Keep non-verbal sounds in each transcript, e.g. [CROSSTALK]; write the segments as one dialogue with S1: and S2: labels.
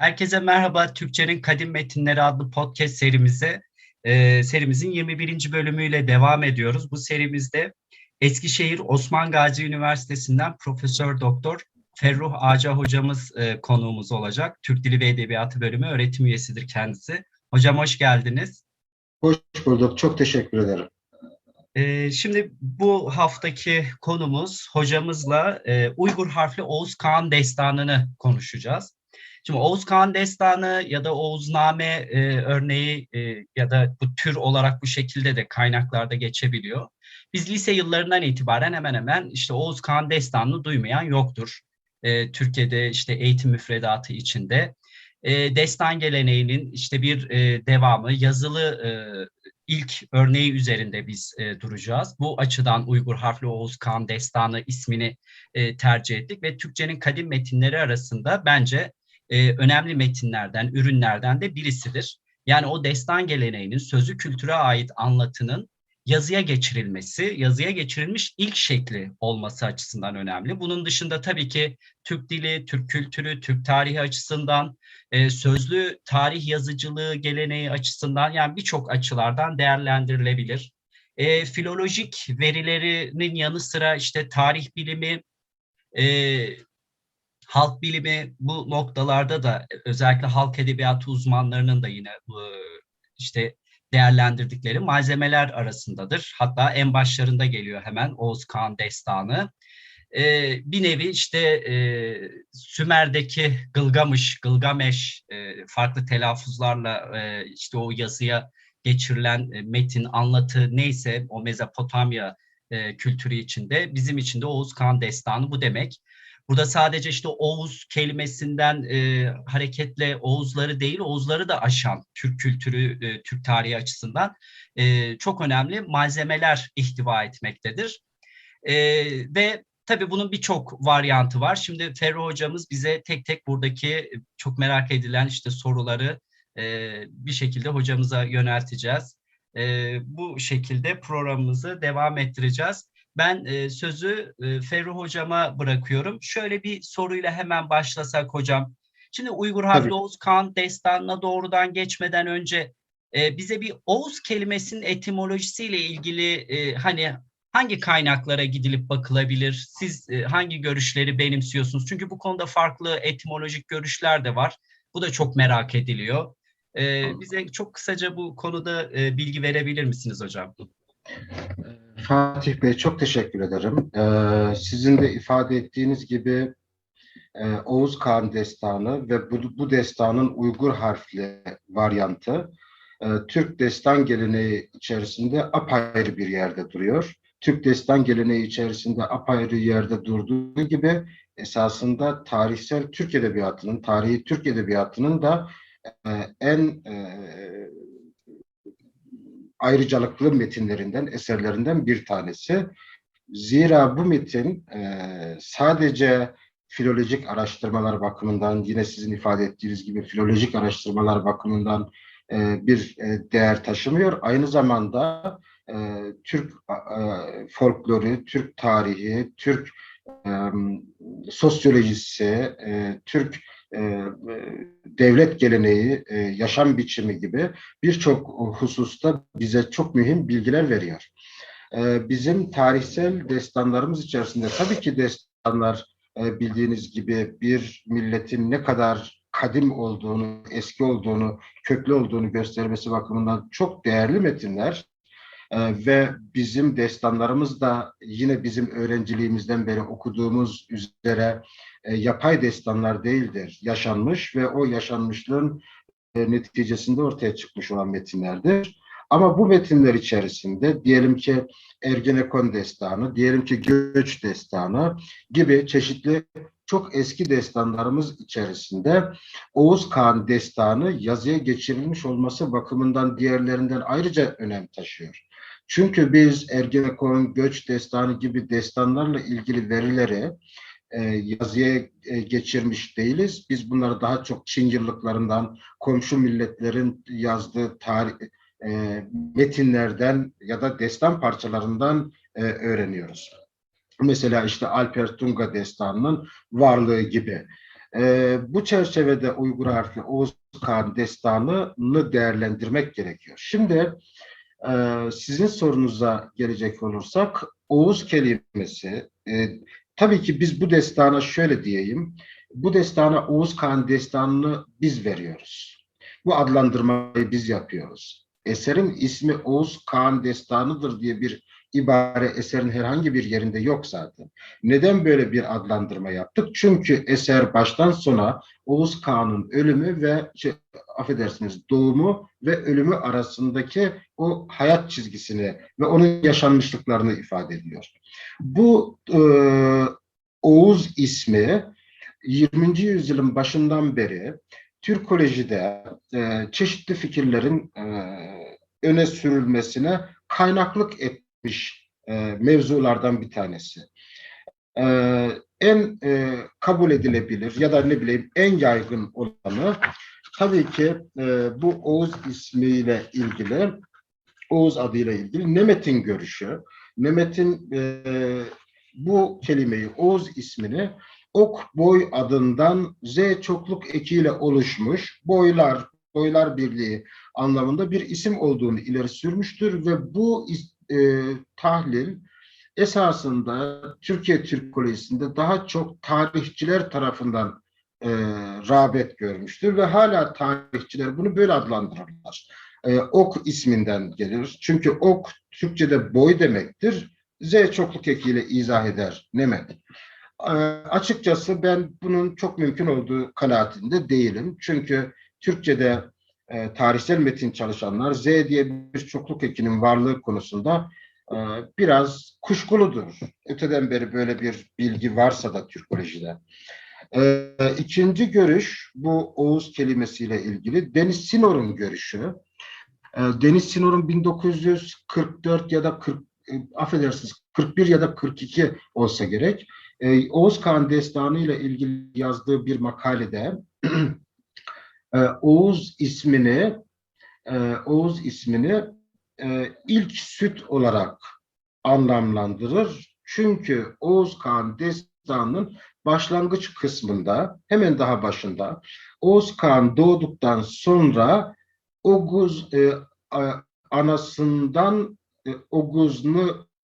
S1: Herkese merhaba. Türkçenin Kadim Metinleri adlı podcast serimize e, serimizin 21. bölümüyle devam ediyoruz. Bu serimizde Eskişehir Osman Gazi Üniversitesi'nden Profesör Doktor Ferruh Ağca hocamız e, konuğumuz olacak. Türk Dili ve Edebiyatı bölümü öğretim üyesidir kendisi. Hocam hoş geldiniz.
S2: Hoş bulduk. Çok teşekkür ederim.
S1: Ee, şimdi bu haftaki konumuz hocamızla e, Uygur harfli Oğuz Kağan destanını konuşacağız. Şimdi Oğuz Kağan destanı ya da Oğuzname e, örneği e, ya da bu tür olarak bu şekilde de kaynaklarda geçebiliyor. Biz lise yıllarından itibaren hemen hemen işte Oğuz Kağan destanını duymayan yoktur. E, Türkiye'de işte eğitim müfredatı içinde. E, destan geleneğinin işte bir e, devamı, yazılı e, ilk örneği üzerinde biz e, duracağız. Bu açıdan Uygur harfli Oğuz Kağan Destanı ismini e, tercih ettik ve Türkçenin kadim metinleri arasında bence e, önemli metinlerden, ürünlerden de birisidir. Yani o destan geleneğinin sözü kültüre ait anlatının yazıya geçirilmesi, yazıya geçirilmiş ilk şekli olması açısından önemli. Bunun dışında tabii ki Türk dili, Türk kültürü, Türk tarihi açısından, e, sözlü tarih yazıcılığı geleneği açısından yani birçok açılardan değerlendirilebilir. E, filolojik verilerinin yanı sıra işte tarih bilimi, e, halk bilimi bu noktalarda da özellikle halk edebiyatı uzmanlarının da yine işte değerlendirdikleri malzemeler arasındadır. Hatta en başlarında geliyor hemen Oğuz Kağan Destanı. Ee, bir nevi işte e, Sümer'deki Gılgamış, Gılgameş e, farklı telaffuzlarla e, işte o yazıya geçirilen e, metin, anlatı neyse o Mezopotamya e, kültürü içinde bizim için de Oğuz Kağan Destanı bu demek. Burada sadece işte Oğuz kelimesinden e, hareketle Oğuzları değil, Oğuzları da aşan Türk kültürü, e, Türk tarihi açısından e, çok önemli malzemeler ihtiva etmektedir. E, ve tabii bunun birçok varyantı var. Şimdi Ferro hocamız bize tek tek buradaki çok merak edilen işte soruları e, bir şekilde hocamıza yönelteceğiz. E, bu şekilde programımızı devam ettireceğiz. Ben e, sözü e, Ferruh hocama bırakıyorum. Şöyle bir soruyla hemen başlasak hocam. Şimdi Uygur harfli Oğuz Kağan destanına doğrudan geçmeden önce e, bize bir Oğuz kelimesinin etimolojisiyle ilgili e, hani hangi kaynaklara gidilip bakılabilir? Siz e, hangi görüşleri benimsiyorsunuz? Çünkü bu konuda farklı etimolojik görüşler de var. Bu da çok merak ediliyor. E, bize çok kısaca bu konuda e, bilgi verebilir misiniz hocam?
S2: Fatih Bey çok teşekkür ederim. Ee, sizin de ifade ettiğiniz gibi e, Oğuz Kağan Destanı ve bu, bu destanın Uygur harfli varyantı e, Türk destan geleneği içerisinde apayrı bir yerde duruyor. Türk destan geleneği içerisinde apayrı yerde durduğu gibi esasında tarihsel Türk edebiyatının, tarihi Türk edebiyatının da e, en e, ayrıcalıklı metinlerinden, eserlerinden bir tanesi. Zira bu metin e, sadece filolojik araştırmalar bakımından, yine sizin ifade ettiğiniz gibi filolojik araştırmalar bakımından e, bir e, değer taşımıyor. Aynı zamanda e, Türk e, folkloru, Türk tarihi, Türk e, sosyolojisi, e, Türk e, devlet geleneği, e, yaşam biçimi gibi birçok hususta bize çok mühim bilgiler veriyor. E, bizim tarihsel destanlarımız içerisinde tabii ki destanlar e, bildiğiniz gibi bir milletin ne kadar kadim olduğunu, eski olduğunu, köklü olduğunu göstermesi bakımından çok değerli metinler. Ve bizim destanlarımız da yine bizim öğrenciliğimizden beri okuduğumuz üzere e, yapay destanlar değildir. Yaşanmış ve o yaşanmışlığın e, neticesinde ortaya çıkmış olan metinlerdir. Ama bu metinler içerisinde diyelim ki Ergenekon destanı, diyelim ki Göç destanı gibi çeşitli çok eski destanlarımız içerisinde Oğuz Kağan destanı yazıya geçirilmiş olması bakımından diğerlerinden ayrıca önem taşıyor. Çünkü biz Ergenekon, Göç destanı gibi destanlarla ilgili verileri e, yazıya e, geçirmiş değiliz. Biz bunları daha çok Çin yıllıklarından, komşu milletlerin yazdığı tarih, e, metinlerden ya da destan parçalarından öğreniyoruz. Mesela işte Alper Tunga destanının varlığı gibi. Bu çerçevede Uygur harfli Oğuz Kağan destanını değerlendirmek gerekiyor. Şimdi sizin sorunuza gelecek olursak Oğuz kelimesi tabii ki biz bu destana şöyle diyeyim bu destana Oğuz Kağan destanını biz veriyoruz. Bu adlandırmayı biz yapıyoruz. Eserin ismi Oğuz Kağan destanıdır diye bir ibare eserin herhangi bir yerinde yok zaten. Neden böyle bir adlandırma yaptık? Çünkü eser baştan sona Oğuz Kağan'ın ölümü ve şey, affedersiniz doğumu ve ölümü arasındaki o hayat çizgisini ve onun yaşanmışlıklarını ifade ediyor. Bu e, Oğuz ismi 20. yüzyılın başından beri Türkolojide e, çeşitli fikirlerin e, öne sürülmesine kaynaklık etmiş e, mevzulardan bir tanesi. E, en e, kabul edilebilir ya da ne bileyim en yaygın olanı tabii ki e, bu Oğuz ismiyle ilgili, Oğuz adıyla ilgili Nemet'in görüşü. Nemet'in e, bu kelimeyi, Oğuz ismini Ok boy adından Z çokluk ekiyle oluşmuş boylar, boylar birliği anlamında bir isim olduğunu ileri sürmüştür ve bu e, tahlil esasında Türkiye Türkolojisi'nde daha çok tarihçiler tarafından e, rağbet görmüştür ve hala tarihçiler bunu böyle adlandırırlar. E, ok isminden gelir. Çünkü ok Türkçe'de boy demektir. Z çokluk ekiyle izah eder Nemet. E, açıkçası ben bunun çok mümkün olduğu kanaatinde değilim. Çünkü Türkçe'de e, tarihsel metin çalışanlar Z diye bir çokluk ekinin varlığı konusunda e, biraz kuşkuludur. Öteden beri böyle bir bilgi varsa da Türkolojide. E, ikinci görüş bu Oğuz kelimesiyle ilgili Deniz Sinor'un görüşü. E, Deniz Sinor'un 1944 ya da 40 e, affedersiniz 41 ya da 42 olsa gerek. E, Oğuz Kağan Destanı ile ilgili yazdığı bir makalede e, Oğuz ismini e, Oğuz ismini e, ilk süt olarak anlamlandırır. Çünkü Oğuz Kağan Destanı'nın başlangıç kısmında hemen daha başında Oğuz Kağan doğduktan sonra Oguz e, anasından e,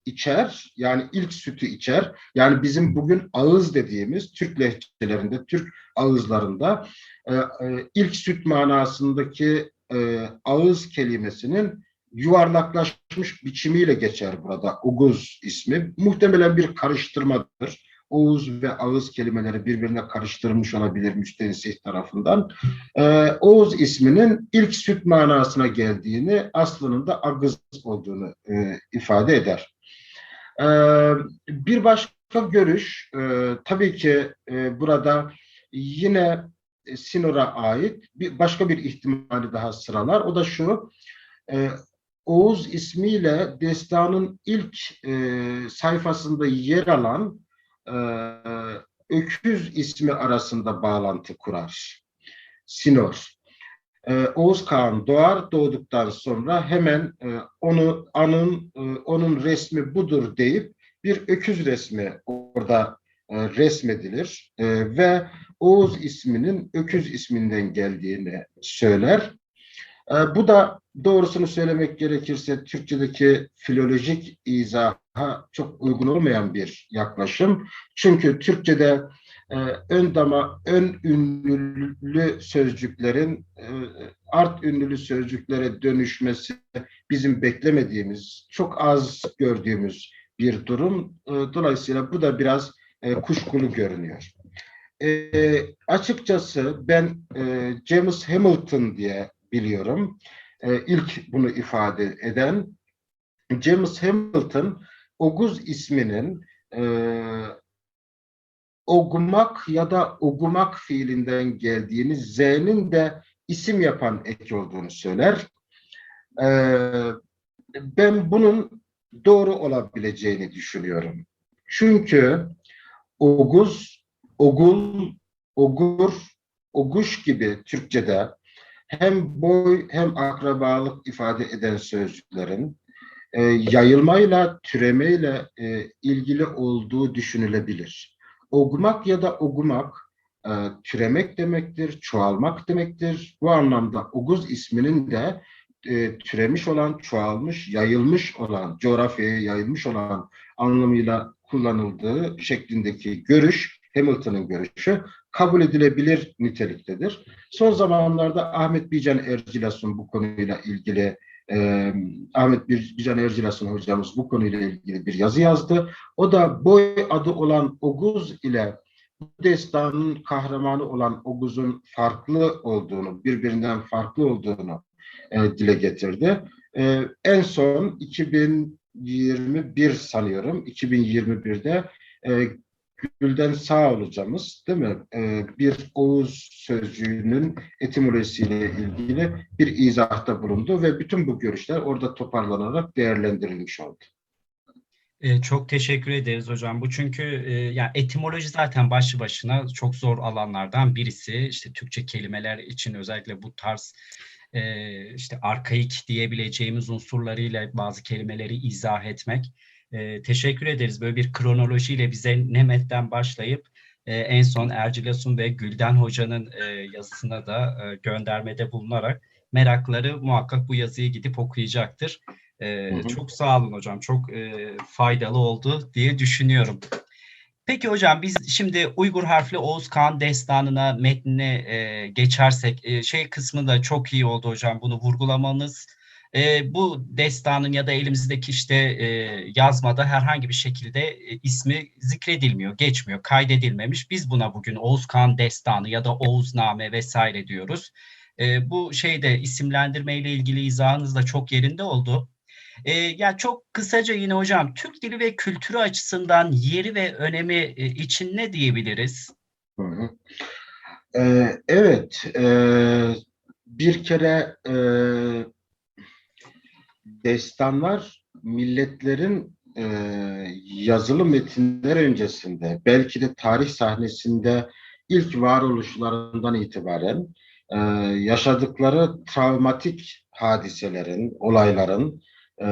S2: içer, yani ilk sütü içer. Yani bizim bugün ağız dediğimiz Türk lehçelerinde, Türk ağızlarında e, e, ilk süt manasındaki e, ağız kelimesinin yuvarlaklaşmış biçimiyle geçer burada Oguz ismi. Muhtemelen bir karıştırmadır. Oğuz ve ağız kelimeleri birbirine karıştırılmış olabilir müstensih tarafından. Ee, Oğuz isminin ilk süt manasına geldiğini, aslının da agız olduğunu e, ifade eder. Ee, bir başka görüş, e, tabii ki e, burada yine Sinor'a ait bir başka bir ihtimali daha sıralar. O da şu, e, Oğuz ismiyle destanın ilk sayfasında yer alan öküz ismi arasında bağlantı kurar. Sinor. Oğuz Kağan doğar, doğduktan sonra hemen onu anın, onun resmi budur deyip bir öküz resmi orada resmedilir ve Oğuz isminin öküz isminden geldiğini söyler. Bu da doğrusunu söylemek gerekirse Türkçedeki filolojik izaha çok uygun olmayan bir yaklaşım. Çünkü Türkçede e, ön dama, ön ünlü sözcüklerin e, art ünlü sözcüklere dönüşmesi bizim beklemediğimiz, çok az gördüğümüz bir durum. E, dolayısıyla bu da biraz e, kuşkulu görünüyor. E, açıkçası ben e, James Hamilton diye biliyorum. E, ilk bunu ifade eden James Hamilton Oguz isminin e, ogumak ya da ogumak fiilinden geldiğini, Z'nin de isim yapan ek olduğunu söyler. Ee, ben bunun doğru olabileceğini düşünüyorum. Çünkü oguz, ogul, ogur, oguş gibi Türkçe'de hem boy hem akrabalık ifade eden sözcüklerin e, yayılmayla, türemeyle e, ilgili olduğu düşünülebilir. Ogumak ya da ogumak e, türemek demektir, çoğalmak demektir. Bu anlamda Oguz isminin de e, türemiş olan, çoğalmış, yayılmış olan, coğrafyaya yayılmış olan anlamıyla kullanıldığı şeklindeki görüş, Hamilton'ın görüşü kabul edilebilir niteliktedir. Son zamanlarda Ahmet Bican Ercilas'ın bu konuyla ilgili e, Ahmet Bican Ercilas'ın hocamız bu konuyla ilgili bir yazı yazdı. O da boy adı olan Oguz ile bu destanın kahramanı olan Oguz'un farklı olduğunu, birbirinden farklı olduğunu e, dile getirdi. E, en son 2021 sanıyorum, 2021'de e, Gülden Sağ olacağımız değil mi? E, bir Oğuz sözcüğünün etimolojisiyle ilgili bir izahta bulundu ve bütün bu görüşler orada toparlanarak değerlendirilmiş oldu.
S1: E, çok teşekkür ederiz hocam. Bu çünkü e, yani etimoloji zaten başlı başına çok zor alanlardan birisi. İşte Türkçe kelimeler için özellikle bu tarz e, işte arkaik diyebileceğimiz unsurlarıyla bazı kelimeleri izah etmek. E, teşekkür ederiz. Böyle bir kronolojiyle bize Nemet'ten başlayıp e, en son Ercilasun ve Gülden Hoca'nın e, yazısına da e, göndermede bulunarak merakları muhakkak bu yazıyı gidip okuyacaktır. Ee,
S2: Hı hı.
S1: Çok sağ olun hocam. Çok e, faydalı oldu diye düşünüyorum. Peki hocam biz şimdi Uygur harfli Oğuz Kağan destanına metnine e, geçersek e, şey kısmı da çok iyi oldu hocam bunu vurgulamanız. E, bu destanın ya da elimizdeki işte e, yazmada herhangi bir şekilde e, ismi zikredilmiyor, geçmiyor, kaydedilmemiş. Biz buna bugün Oğuz destanı ya da Oğuzname vesaire diyoruz. E, bu şeyde isimlendirme ile ilgili izahınız da çok yerinde oldu. E, ya çok kısaca yine hocam Türk dili ve kültürü açısından yeri ve önemi e, için ne diyebiliriz?
S2: Hı hı. Ee, evet, e, bir kere e, destanlar milletlerin e, yazılı metinler öncesinde, belki de tarih sahnesinde ilk varoluşlarından itibaren e, yaşadıkları travmatik hadiselerin, olayların e,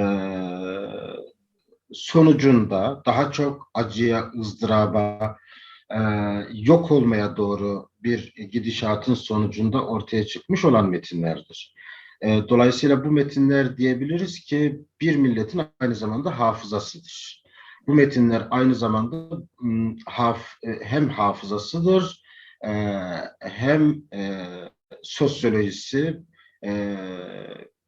S2: sonucunda daha çok acıya, ızdıraba, e, yok olmaya doğru bir gidişatın sonucunda ortaya çıkmış olan metinlerdir. E, dolayısıyla bu metinler diyebiliriz ki bir milletin aynı zamanda hafızasıdır. Bu metinler aynı zamanda m, haf, e, hem hafızasıdır e, hem e, sosyolojisi, e,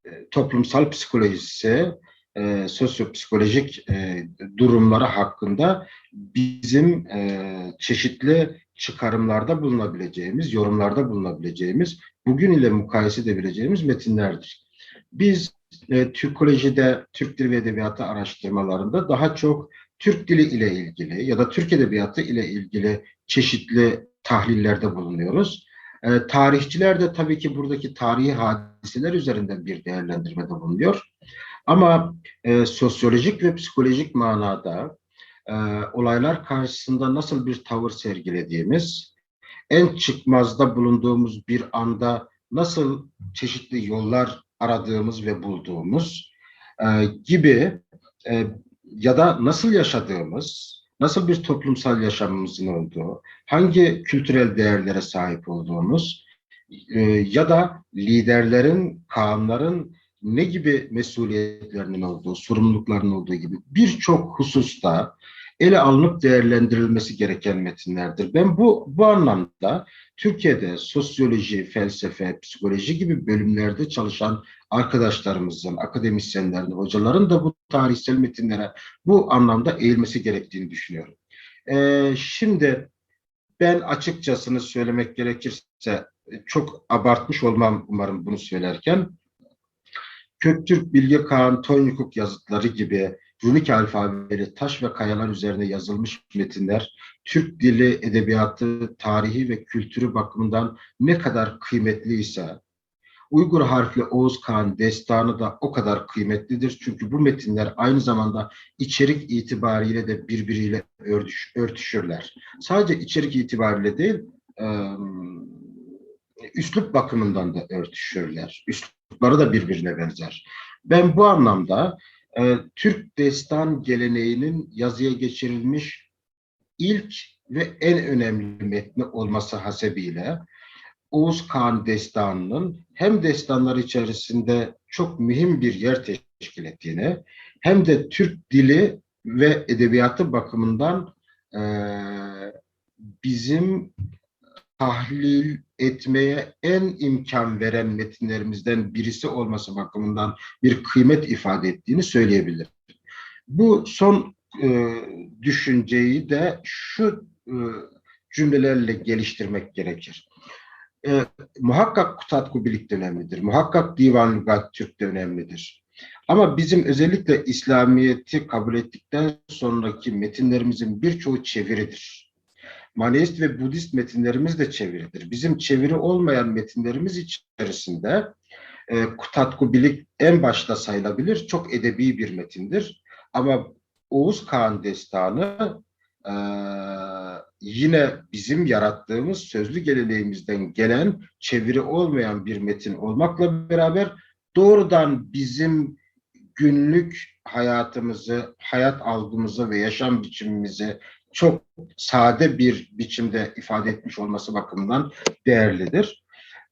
S2: e, toplumsal psikolojisi, e, sosyopsikolojik e, durumları hakkında bizim e, çeşitli çıkarımlarda bulunabileceğimiz, yorumlarda bulunabileceğimiz, bugün ile mukayese edebileceğimiz metinlerdir. Biz e, Türkolojide, Türk Dili ve Edebiyatı araştırmalarında daha çok Türk dili ile ilgili ya da Türk Edebiyatı ile ilgili çeşitli tahlillerde bulunuyoruz. E, tarihçiler de tabii ki buradaki tarihi hadiseler üzerinden bir değerlendirmede bulunuyor. Ama e, sosyolojik ve psikolojik manada e, olaylar karşısında nasıl bir tavır sergilediğimiz, en çıkmazda bulunduğumuz bir anda nasıl çeşitli yollar aradığımız ve bulduğumuz e, gibi e, ya da nasıl yaşadığımız, nasıl bir toplumsal yaşamımızın olduğu, hangi kültürel değerlere sahip olduğumuz e, ya da liderlerin, kağanların ne gibi mesuliyetlerinin olduğu, sorumluluklarının olduğu gibi birçok hususta ele alınıp değerlendirilmesi gereken metinlerdir. Ben bu bu anlamda Türkiye'de sosyoloji, felsefe, psikoloji gibi bölümlerde çalışan arkadaşlarımızın, akademisyenlerin, hocaların da bu tarihsel metinlere bu anlamda eğilmesi gerektiğini düşünüyorum. Ee, şimdi ben açıkçasını söylemek gerekirse çok abartmış olmam umarım bunu söylerken Köktürk Bilge Kağan Tonyukuk yazıtları gibi runik alfabeleri taş ve kayalar üzerine yazılmış metinler Türk dili, edebiyatı, tarihi ve kültürü bakımından ne kadar kıymetliyse Uygur harfli Oğuz Kağan destanı da o kadar kıymetlidir. Çünkü bu metinler aynı zamanda içerik itibariyle de birbiriyle örtüş, örtüşürler. Sadece içerik itibariyle değil, üslup bakımından da örtüşürler. Üslupları da birbirine benzer. Ben bu anlamda e, Türk destan geleneğinin yazıya geçirilmiş ilk ve en önemli metni olması hasebiyle Oğuz Kağan Destanı'nın hem destanlar içerisinde çok mühim bir yer teşkil ettiğini hem de Türk dili ve edebiyatı bakımından e, bizim tahlil etmeye en imkan veren metinlerimizden birisi olması bakımından bir kıymet ifade ettiğini söyleyebilirim. Bu son e, düşünceyi de şu e, cümlelerle geliştirmek gerekir. E, muhakkak Kutatku Bilik de önemlidir. Muhakkak Divan Lügat Türk de önemlidir. Ama bizim özellikle İslamiyet'i kabul ettikten sonraki metinlerimizin birçoğu çeviridir. Maneist ve Budist metinlerimiz de çeviridir. Bizim çeviri olmayan metinlerimiz içerisinde e, Kutatku Bilik en başta sayılabilir. Çok edebi bir metindir. Ama Oğuz Kağan Destanı e, yine bizim yarattığımız sözlü geleneğimizden gelen çeviri olmayan bir metin olmakla beraber doğrudan bizim günlük hayatımızı, hayat algımızı ve yaşam biçimimizi çok sade bir biçimde ifade etmiş olması bakımından değerlidir.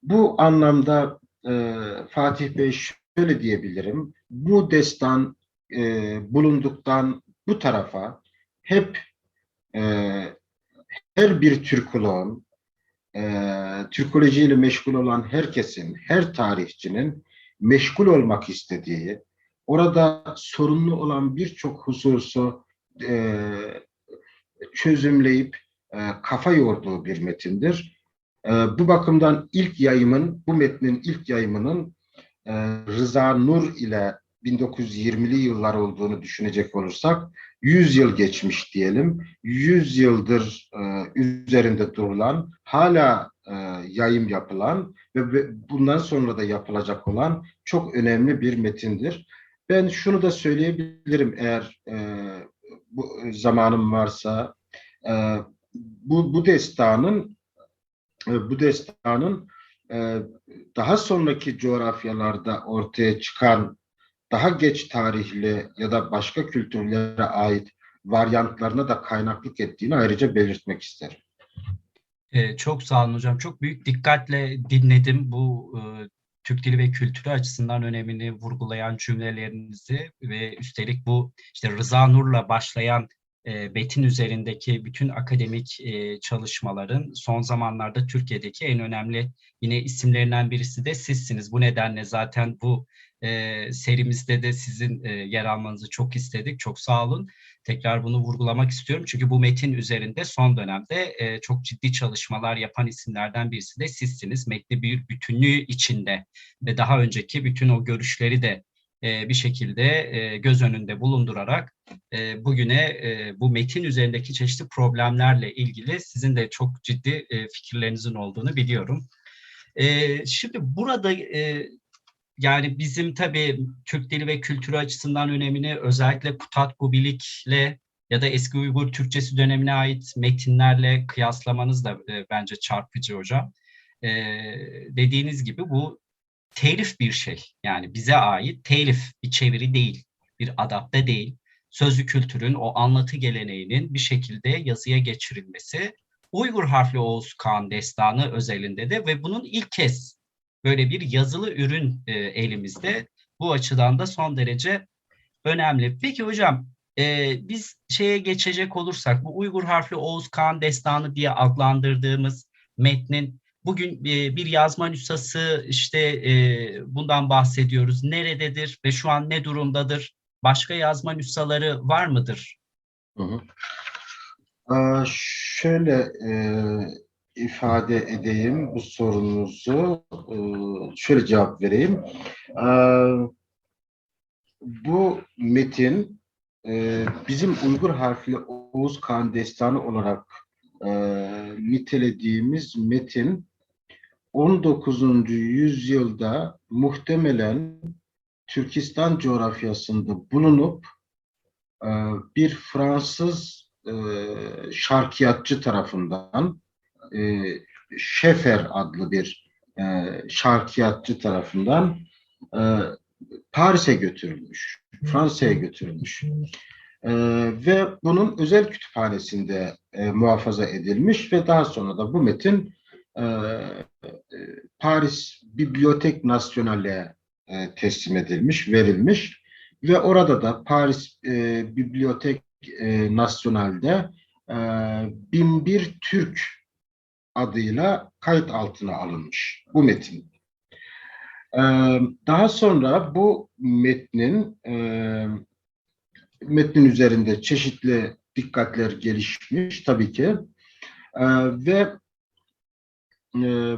S2: Bu anlamda e, Fatih Bey şöyle diyebilirim. Bu destan e, bulunduktan bu tarafa hep e, her bir Türkoloğun, e, Türkolojiyle meşgul olan herkesin, her tarihçinin meşgul olmak istediği, orada sorunlu olan birçok hususu e, çözümleyip e, kafa yorduğu bir metindir. E, bu bakımdan ilk yayımın, bu metnin ilk yayımının e, Rıza Nur ile 1920'li yıllar olduğunu düşünecek olursak 100 yıl geçmiş diyelim. 100 yıldır e, üzerinde durulan, hala e, yayım yapılan ve, bundan sonra da yapılacak olan çok önemli bir metindir. Ben şunu da söyleyebilirim eğer e, bu zamanım varsa e, bu bu destanın e, bu destanın e, daha sonraki coğrafyalarda ortaya çıkan daha geç tarihli ya da başka kültürlere ait varyantlarına da kaynaklık ettiğini ayrıca belirtmek isterim.
S1: Ee, çok sağ olun hocam. Çok büyük dikkatle dinledim bu e, Türk dili ve kültürü açısından önemini vurgulayan cümlelerinizi ve üstelik bu işte Rıza Nur'la başlayan e, metin üzerindeki bütün akademik e, çalışmaların son zamanlarda Türkiye'deki en önemli yine isimlerinden birisi de sizsiniz. Bu nedenle zaten bu e, serimizde de sizin e, yer almanızı çok istedik. Çok sağ olun. Tekrar bunu vurgulamak istiyorum. Çünkü bu metin üzerinde son dönemde çok ciddi çalışmalar yapan isimlerden birisi de sizsiniz. Metni bir bütünlüğü içinde ve daha önceki bütün o görüşleri de e, bir şekilde e, göz önünde bulundurarak e, bugüne bu metin üzerindeki çeşitli problemlerle ilgili sizin de çok ciddi fikirlerinizin olduğunu biliyorum. Şimdi burada yani bizim tabii Türk dili ve kültürü açısından önemini özellikle Kutatku Bilik'le ya da eski Uygur Türkçesi dönemine ait metinlerle kıyaslamanız da bence çarpıcı hocam. E, dediğiniz gibi bu telif bir şey. Yani bize ait telif bir çeviri değil, bir adapte değil. Sözlü kültürün o anlatı geleneğinin bir şekilde yazıya geçirilmesi Uygur harfli Oğuz Kağan destanı özelinde de ve bunun ilk kez böyle bir yazılı ürün e, elimizde. Bu açıdan da son derece önemli. Peki hocam e, biz şeye geçecek olursak bu Uygur harfli Oğuz Kağan destanı diye adlandırdığımız metnin bugün e, bir yazma nüshası işte e, bundan bahsediyoruz. Nerededir ve şu an ne durumdadır? Başka yazma nüshaları var mıdır?
S2: Hı hı. Ee, şöyle e, ifade edeyim bu sorunuzu. Ee, şöyle cevap vereyim. Ee, bu metin e, bizim Uygur harfli Oğuz Kağan Destanı olarak e, nitelediğimiz metin 19. yüzyılda muhtemelen Türkistan coğrafyasında bulunup e, bir Fransız şarkiyatçı tarafından e, Şefer adlı bir e, şarkiyatçı tarafından e, Paris'e götürülmüş, Fransa'ya götürülmüş. E, ve bunun özel kütüphanesinde e, muhafaza edilmiş ve daha sonra da bu metin e, e, Paris Bibliothèque Nationale'e e, teslim edilmiş, verilmiş ve orada da Paris e, Bibliothèque e, Nationale'de e, 1001 Türk adıyla kayıt altına alınmış bu metin. E, daha sonra bu metnin e, metnin üzerinde çeşitli dikkatler gelişmiş tabii ki E, ve e,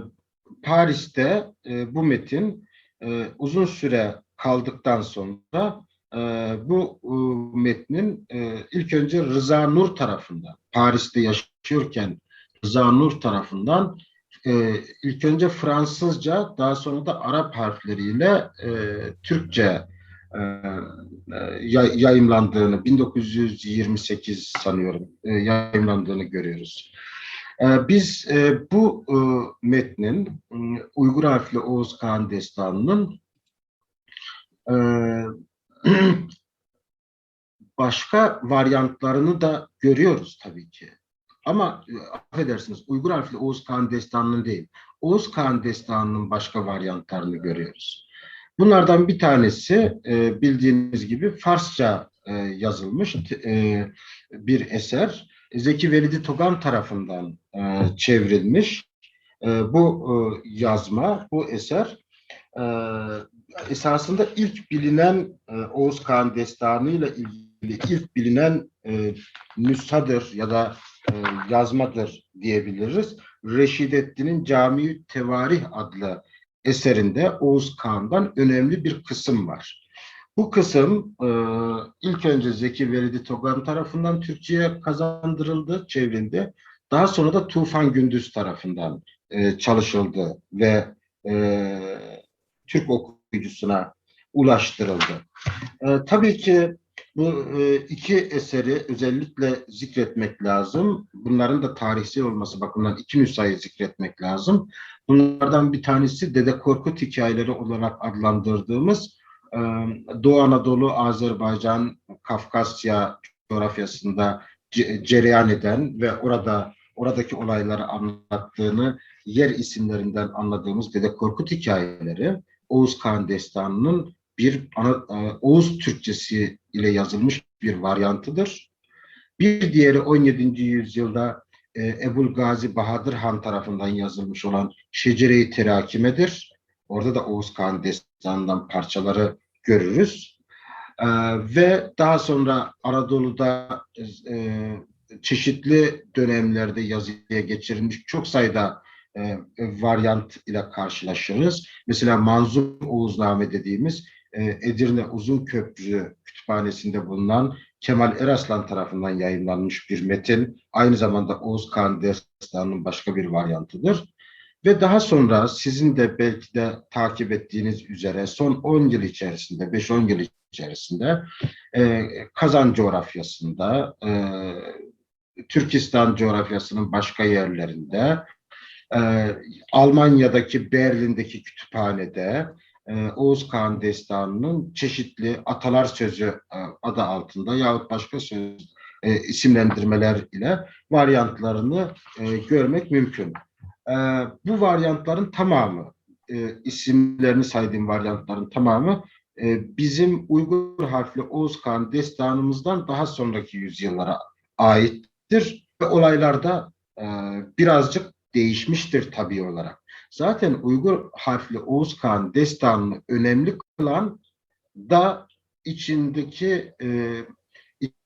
S2: Paris'te e, bu metin e, uzun süre kaldıktan sonra e, bu metnin ilk önce Rıza Nur tarafından Paris'te yaşıyorken Rıza Nur tarafından ilk önce Fransızca daha sonra da Arap harfleriyle Türkçe yay- yayımlandığını 1928 sanıyorum yayımlandığını görüyoruz. E, Biz e, bu e, metnin e, Uygur harfli Oğuz Kağan Destanı'nın e, [CLEARS THROAT] başka varyantlarını da görüyoruz tabii ki. Ama affedersiniz Uygur harfli Oğuz Kağan Destanı'nın değil, Oğuz Kağan Destanı'nın başka varyantlarını görüyoruz. Bunlardan bir tanesi bildiğiniz gibi Farsça yazılmış bir eser. Zeki Velidi Togan tarafından e, çevrilmiş. E, bu e, yazma, bu eser e, esasında ilk bilinen e, Oğuz Kağan Destanı ile ilgili ilk bilinen e, nüshadır ya da e, yazmadır diyebiliriz. Reşidettin'in Cami-i Tevarih adlı eserinde Oğuz Kağan'dan önemli bir kısım var. Bu kısım e, ilk önce Zeki Velidi Togan tarafından Türkçe'ye kazandırıldı, çevrildi. Daha sonra da Tufan Gündüz tarafından e, çalışıldı ve e, Türk okuyucusuna ulaştırıldı. E, tabii ki bu e, iki eseri özellikle zikretmek lazım. Bunların da tarihsel olması bakımından iki nüshayı zikretmek lazım. Bunlardan bir tanesi Dede Korkut hikayeleri olarak adlandırdığımız Doğu Anadolu, Azerbaycan, Kafkasya coğrafyasında ce- cereyan eden ve orada oradaki olayları anlattığını yer isimlerinden anladığımız Dede Korkut hikayeleri Oğuz Kağan Destanı'nın bir Oğuz Türkçesi ile yazılmış bir varyantıdır. Bir diğeri 17. yüzyılda Ebul Gazi Bahadır Han tarafından yazılmış olan Şecere-i Terakime'dir. Orada da Oğuz Kağan Destanı'ndan parçaları görürüz. E, ve daha sonra Anadolu'da e, çeşitli dönemlerde yazıya geçirilmiş çok sayıda e, varyant ile karşılaşırız. Mesela Manzum Oğuzname dediğimiz e, Edirne Uzun Köprü Kütüphanesi'nde bulunan Kemal Eraslan tarafından yayınlanmış bir metin. Aynı zamanda Oğuz Kağan Destanı'nın başka bir varyantıdır. Ve daha sonra sizin de belki de takip ettiğiniz üzere son 10 yıl içerisinde, 5-10 yıl içerisinde e, Kazan coğrafyasında, e, Türkistan coğrafyasının başka yerlerinde, e, Almanya'daki Berlin'deki kütüphanede, e, Oğuz Kağan Destanı'nın çeşitli atalar sözü e, adı altında yahut başka söz e, isimlendirmeler ile varyantlarını e, görmek mümkün. E, bu varyantların tamamı, e, isimlerini saydığım varyantların tamamı e, bizim Uygur harfli Oğuz Kağan Destanımızdan daha sonraki yüzyıllara aittir ve olaylarda e, birazcık değişmiştir tabii olarak. Zaten Uygur harfli Oğuz Kağan destanını önemli kılan da içindeki e,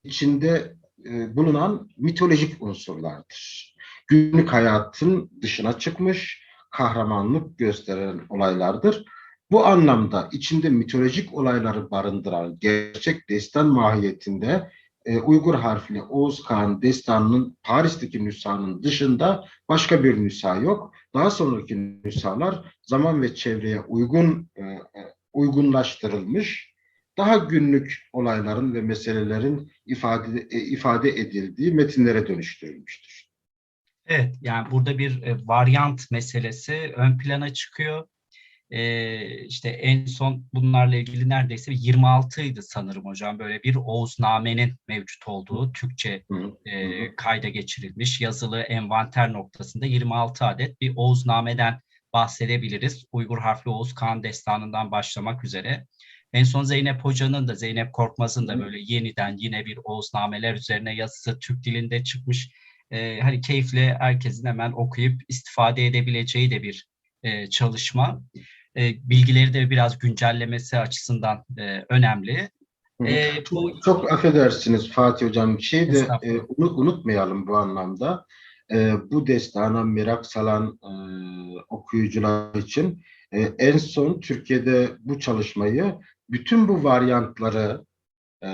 S2: içinde e, bulunan mitolojik unsurlardır. Günlük hayatın dışına çıkmış, kahramanlık gösteren olaylardır. Bu anlamda içinde mitolojik olayları barındıran gerçek destan mahiyetinde e, Uygur harfli Oğuz Kağan destanının Paris'teki nüshanın dışında başka bir nüsha yok. Daha sonraki nüshalar zaman ve çevreye uygun e, e, uygunlaştırılmış, daha günlük olayların ve meselelerin ifade e, ifade edildiği metinlere dönüştürülmüştür.
S1: Evet, yani burada bir e, varyant meselesi ön plana çıkıyor. e, işte en son bunlarla ilgili neredeyse 26 idi sanırım hocam böyle bir Oğuznamenin mevcut olduğu Türkçe e, kayda geçirilmiş yazılı envanter noktasında 26 adet bir Oğuzname'den bahsedebiliriz. Uygur harfli Oğuz Kağan Destanı'ndan başlamak üzere. En son Zeynep Hoca'nın da Zeynep Korkmaz'ın da böyle yeniden yine bir Oğuznameler üzerine yazısı Türk dilinde çıkmış. E, hani keyifle herkesin hemen okuyup istifade edebileceği de bir e, çalışma. E, bilgileri de biraz güncellemesi açısından e, önemli. E, bu
S2: Çok affedersiniz Fatih Hocam. Bir şey de e, unu- unutmayalım bu anlamda. E, bu destana merak salan e, okuyucular için e, en son Türkiye'de bu çalışmayı bütün bu varyantları e,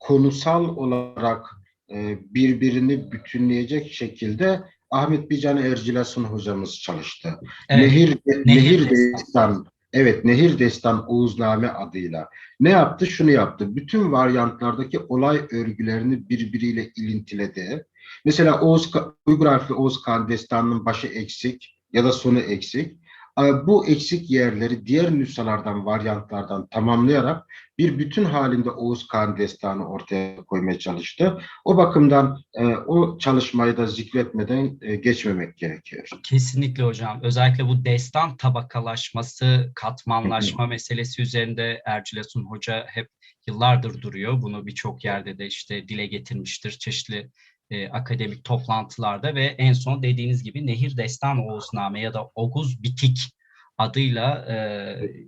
S2: konusal olarak birbirini bütünleyecek şekilde Ahmet Bican Ercilasun hocamız çalıştı.
S1: evet,
S2: Nehir,
S1: Nehir
S2: Nehir,
S1: Destan.
S2: Destan. Evet, Nehir Destan Oğuzname adıyla. Ne yaptı? Şunu yaptı. Bütün varyantlardaki olay örgülerini birbiriyle ilintiledi. Mesela Oğuz, Uygur harfli Oğuz Kağan Destanı'nın başı eksik ya da sonu eksik. Ee, Bu eksik yerleri diğer nüshalardan, varyantlardan tamamlayarak bir bütün halinde Oğuz Kağan Destanı ortaya koymaya çalıştı. O bakımdan e, o çalışmayı da zikretmeden e, geçmemek gerekiyor.
S1: Kesinlikle hocam. Özellikle bu destan tabakalaşması, katmanlaşma meselesi üzerinde Ercülesun Hoca hep yıllardır duruyor. Bunu birçok yerde de işte dile getirmiştir çeşitli e, akademik toplantılarda ve en son dediğiniz gibi Nehir Destan Oğuzname ya da Oguz Bitik adıyla e,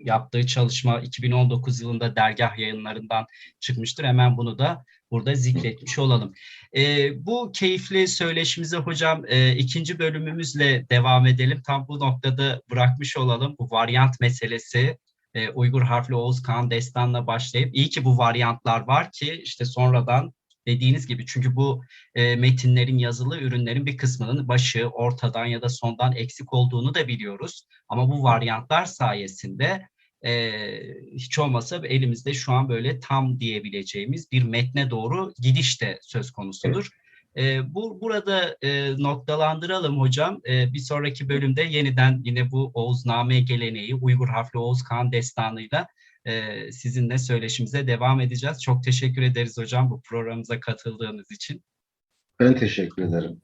S1: yaptığı çalışma 2019 yılında dergah yayınlarından çıkmıştır. Hemen bunu da burada zikretmiş olalım. E, bu keyifli söyleşimize hocam e, ikinci bölümümüzle devam edelim. Tam bu noktada bırakmış olalım. Bu varyant meselesi e, Uygur harfli Oğuz Kağan Destan'la başlayıp iyi ki bu varyantlar var ki işte sonradan dediğiniz gibi çünkü bu e, metinlerin yazılı ürünlerin bir kısmının başı, ortadan ya da sondan eksik olduğunu da biliyoruz. Ama bu varyantlar sayesinde e, hiç olmasa elimizde şu an böyle tam diyebileceğimiz bir metne doğru gidiş de söz konusudur. E, bu burada e, noktalandıralım hocam. E, bir sonraki bölümde yeniden yine bu Oğuzname geleneği, Uygur harfli Oğuz Kağan destanıyla e, sizinle söyleşimize devam edeceğiz. Çok teşekkür ederiz hocam bu programımıza katıldığınız için.
S2: Ben teşekkür ederim.